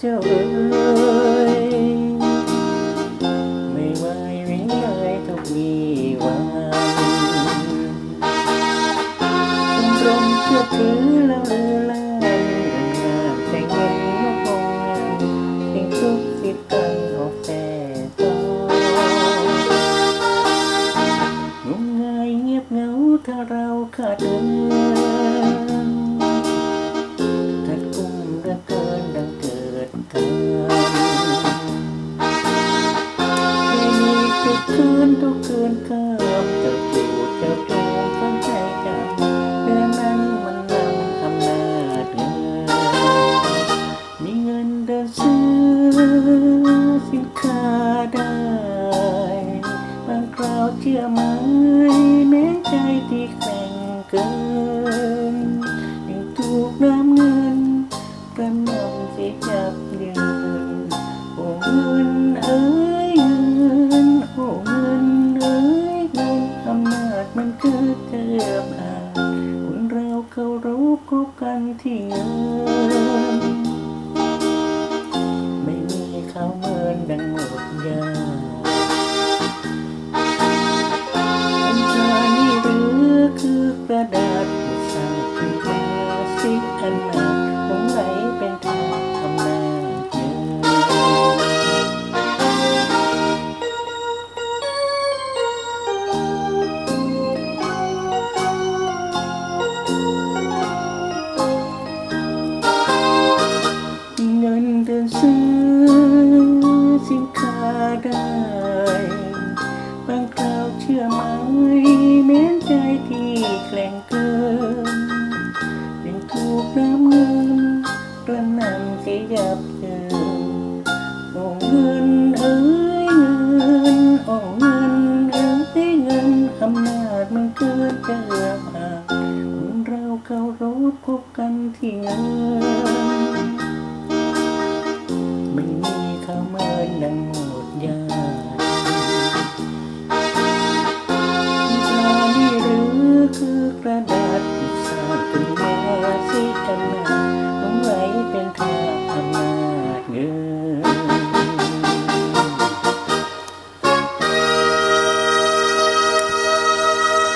เจ้าเอ๋ยไม่ไหววิ่งเลยทุกมีวันตรงเชื่อถือแล้วเรื่นงานแต่เงินมาพอนทิ้งทุกสิบกันออกแต่ตอนงมงายเบเงาถ้าเราขาดเธอ ได้บางคราวเชื่อไหมแม้ใจที่แข็งเกินยังถูกน้ำเงินกระนำสิจับยืนโอ้เงินเอ้ยเงินโอ้เงินเอ้ยเงินอำนาจมันคือเกือบอาจคนเราเขารู้คบกันที่เงิน กระดาษที่สร้างขึ้นมาสิอันนาลงไหลเป็นทองทำนาเยอเงินเดือนซื้อสินค้าได้ ยับเยินโอ้เงินเอ้ยเงินโอ้เงินเอ้ยเงินอำนาจมันเกิดเกินผ่าคนเราเขารู้พบกันที่เงิน ไม่มีคำเมินดัง